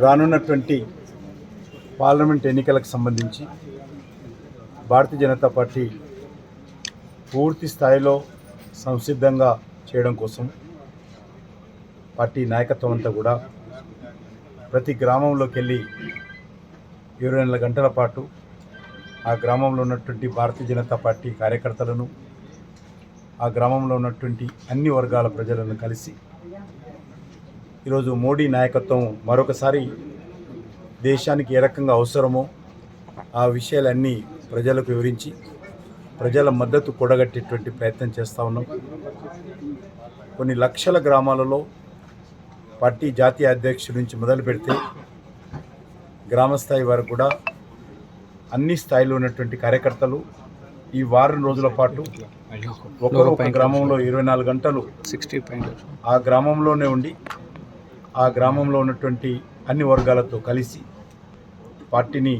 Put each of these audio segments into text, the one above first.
రానున్నటువంటి పార్లమెంట్ ఎన్నికలకు సంబంధించి భారతీయ జనతా పార్టీ పూర్తి స్థాయిలో సంసిద్ధంగా చేయడం కోసం పార్టీ నాయకత్వం అంతా కూడా ప్రతి గ్రామంలోకి వెళ్ళి ఇరవై నెల గంటల పాటు ఆ గ్రామంలో ఉన్నటువంటి భారతీయ జనతా పార్టీ కార్యకర్తలను ఆ గ్రామంలో ఉన్నటువంటి అన్ని వర్గాల ప్రజలను కలిసి ఈరోజు మోడీ నాయకత్వం మరొకసారి దేశానికి ఏ రకంగా అవసరమో ఆ విషయాలన్నీ ప్రజలకు వివరించి ప్రజల మద్దతు కూడగట్టేటువంటి ప్రయత్నం చేస్తూ ఉన్నాం. కొన్ని లక్షల గ్రామాలలో పార్టీ జాతీయ అధ్యక్షుడి నుంచి మొదలు పెడితే గ్రామస్థాయి వరకు కూడా అన్ని స్థాయిలో ఉన్నటువంటి కార్యకర్తలు ఈ వారం రోజుల పాటు ఒకరు ఒక గ్రామంలో ఇరవై నాలుగు గంటలు ఆ గ్రామంలోనే ఉండి ఆ గ్రామంలో ఉన్నటువంటి అన్ని వర్గాలతో కలిసి పార్టీని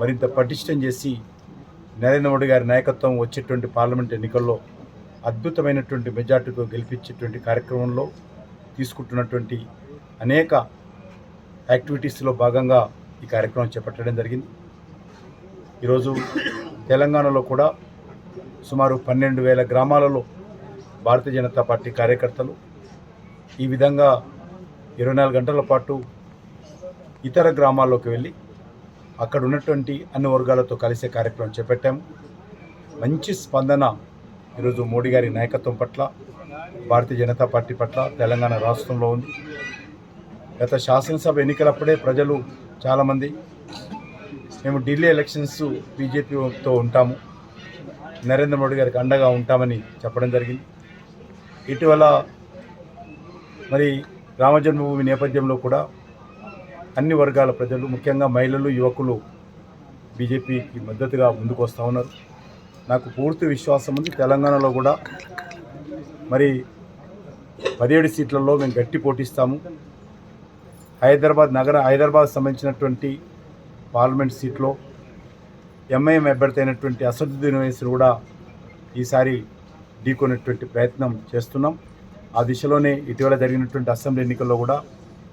మరింత పటిష్టం చేసి నరేంద్ర మోడీ గారి నాయకత్వం వచ్చేటువంటి పార్లమెంట్ ఎన్నికల్లో అద్భుతమైనటువంటి మెజార్టీతో గెలిపించేటువంటి కార్యక్రమంలో తీసుకుంటున్నటువంటి అనేక యాక్టివిటీస్లో భాగంగా ఈ కార్యక్రమం చేపట్టడం జరిగింది. ఈరోజు తెలంగాణలో కూడా సుమారు పన్నెండు వేల గ్రామాలలో భారతీయ జనతా పార్టీ కార్యకర్తలు ఈ విధంగా ఇరవై నాలుగు గంటల పాటు ఇతర గ్రామాల్లోకి వెళ్ళి అక్కడ ఉన్నటువంటి అన్ని వర్గాలతో కలిసే కార్యక్రమం చేపట్టాము మంచి స్పందన ఈరోజు మోడీ గారి నాయకత్వం పట్ల భారతీయ జనతా పార్టీ పట్ల తెలంగాణ రాష్ట్రంలో ఉంది. గత శాసనసభ ఎన్నికలప్పుడే ప్రజలు చాలామంది మేము ఢిల్లీ ఎలక్షన్స్ బీజేపీతో ఉంటాము. నరేంద్ర మోడీ గారికి అండగా ఉంటామని చెప్పడం జరిగింది. ఇటీవల మరి రామజన్మభూమి నేపథ్యంలో కూడా అన్ని వర్గాల ప్రజలు ముఖ్యంగా మహిళలు యువకులు బీజేపీకి మద్దతుగా ముందుకు వస్తూ ఉన్నారు. నాకు పూర్తి విశ్వాసం ఉంది. తెలంగాణలో కూడా మరి పదిహేడు సీట్లలో మేము గట్టి పోటీస్తాము. హైదరాబాద్ నగర హైదరాబాద్ సంబంధించినటువంటి పార్లమెంట్ సీట్లో ఎంఐఎం అభ్యర్థి అయినటువంటి అసదుద్దీన్ ఓవైసీని కూడా ఈసారి ఢీకొనేటువంటి ప్రయత్నం చేస్తున్నాం. ఆ దిశలోనే ఇటీవల జరిగినటువంటి అసెంబ్లీ ఎన్నికల్లో కూడా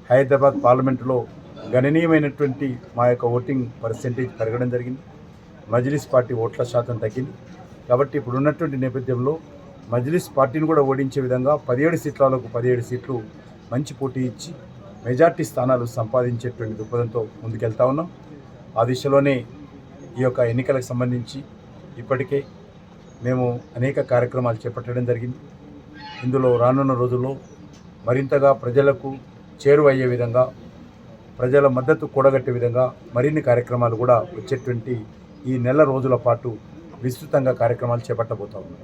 హైదరాబాద్ పార్లమెంటులో గణనీయమైనటువంటి మా యొక్క ఓటింగ్ పర్సెంటేజ్ పెరగడం జరిగింది. మజ్లిస్ పార్టీ ఓట్ల శాతం తగ్గింది. కాబట్టి ఇప్పుడు ఉన్నటువంటి నేపథ్యంలో మజ్లిస్ పార్టీని కూడా ఓడించే విధంగా పదిహేడు సీట్లకు పదిహేడు సీట్లు మంచి పోటీ ఇచ్చి మెజార్టీ స్థానాలు సంపాదించేటువంటి దృక్పథంతో ముందుకెళ్తా ఉన్నాం. ఆ దిశలోనే ఈ యొక్క ఎన్నికలకు సంబంధించి ఇప్పటికే మేము అనేక కార్యక్రమాలు చేపట్టడం జరిగింది. ఇందులో రానున్న రోజుల్లో మరింతగా ప్రజలకు చేరువయ్యే విధంగా ప్రజల మద్దతు కూడగట్టే విధంగా మరిన్ని కార్యక్రమాలు కూడా వచ్చేటువంటి ఈ నెల రోజుల పాటు విస్తృతంగా కార్యక్రమాలు చేపట్టబోతా